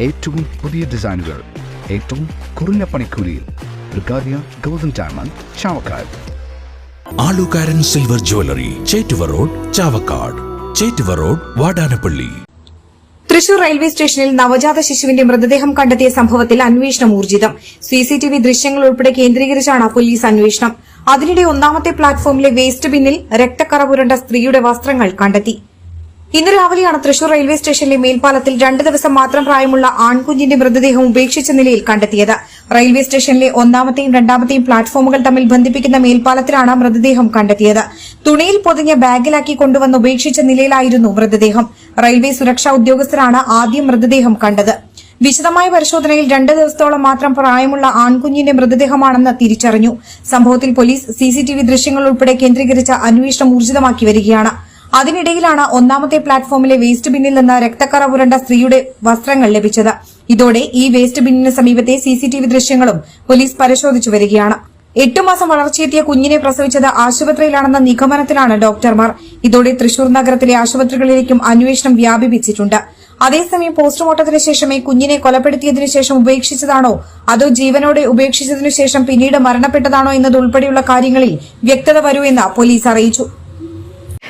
ഏറ്റവും പുതിയ ഡിസൈനുകൾ ഏറ്റവും കുറഞ്ഞ പണിക്കൂലിയിൽ Brigadia golden diamond Chavakkad. Alukkaran silver jewellery Chettuva road Chavakkad. Chettuva road Vadanappally. Thrissur railway സ്റ്റേഷനിൽ നവജാത ശിശുവിന്റെ മൃതദേഹം കണ്ടെത്തിയ സംഭവത്തിൽ അന്വേഷണം ഊർജിതം. സിസിടിവി ദൃശ്യങ്ങൾ ഉൾപ്പെടെ കേന്ദ്രീകരിച്ചാണ് പോലീസ് അന്വേഷണം. അതിനിടെ ഒന്നാമത്തെ പ്ലാറ്റ്ഫോമിലെ വേസ്റ്റ് ബിന്നിൽ രക്തക്കറ പുരണ്ട സ്ത്രീയുടെ വസ്ത്രങ്ങൾ കണ്ടെത്തി. ഇന്ന് രാവിലെയാണ് തൃശൂർ റെയിൽവേ സ്റ്റേഷനിലെ മേൽപ്പാലത്തിൽ രണ്ട് ദിവസം മാത്രം പ്രായമുള്ള ആൺകുഞ്ഞിന്റെ മൃതദേഹം ഉപേക്ഷിച്ച നിലയിൽ കണ്ടെത്തിയത്. റെയിൽവേ സ്റ്റേഷനിലെ ഒന്നാമത്തെയും രണ്ടാമത്തെയും പ്ലാറ്റ്ഫോമുകൾ തമ്മിൽ ബന്ധിപ്പിക്കുന്ന മേൽപ്പാലത്തിലാണ് മൃതദേഹം കണ്ടെത്തിയത്. തുണിയിൽ പൊതിഞ്ഞ ബാഗിലാക്കി കൊണ്ടുവന്ന് ഉപേക്ഷിച്ച നിലയിലായിരുന്നു മൃതദേഹം. റെയിൽവേ സുരക്ഷാ ഉദ്യോഗസ്ഥരാണ് ആദ്യം മൃതദേഹം കണ്ടത്. വിശദമായ പരിശോധനയിൽ രണ്ട് ദിവസത്തോളം മാത്രം പ്രായമുള്ള ആൺകുഞ്ഞിന്റെ മൃതദേഹമാണെന്ന് തിരിച്ചറിഞ്ഞു. സംഭവത്തിൽ പോലീസ് സിസിടിവി ദൃശ്യങ്ങൾ ഉൾപ്പെടെ കേന്ദ്രീകരിച്ച അന്വേഷണം ഊർജിതമാക്കി വരികയാണ്. അതിനിടയിലാണ് ഒന്നാമത്തെ പ്ലാറ്റ്ഫോമിലെ വേസ്റ്റ് ബിന്നിൽ നിന്ന് രക്തക്കറ പുരണ്ട സ്ത്രീയുടെ വസ്ത്രങ്ങൾ ലഭിച്ചത്. ഇതോടെ ഈ വേസ്റ്റ് ബിന്നിന് സമീപത്തെ സിസിടിവി ദൃശ്യങ്ങളും പോലീസ് പരിശോധിച്ചു വരികയാണ്. എട്ടു മാസം വളർച്ചയെത്തിയ കുഞ്ഞിനെ പ്രസവിച്ചത് ആശുപത്രിയിലാണെന്ന നിഗമനത്തിലാണ് ഡോക്ടർമാർ. ഇതോടെ തൃശൂർ നഗരത്തിലെ ആശുപത്രികളിലേക്കും അന്വേഷണം വ്യാപിപ്പിച്ചിട്ടുണ്ട്. അതേസമയം പോസ്റ്റ്മോർട്ടത്തിന് ശേഷമേ കുഞ്ഞിനെ കൊലപ്പെടുത്തിയതിനു ശേഷം ഉപേക്ഷിച്ചതാണോ? അതോ ജീവനോടെ ഉപേക്ഷിച്ചതിനു ശേഷം പിന്നീട് മരണപ്പെട്ടതാണോ എന്നതുൾപ്പെടെയുള്ള കാര്യങ്ങളിൽ വ്യക്തത വരൂ എന്ന് പോലീസ് അറിയിച്ചു.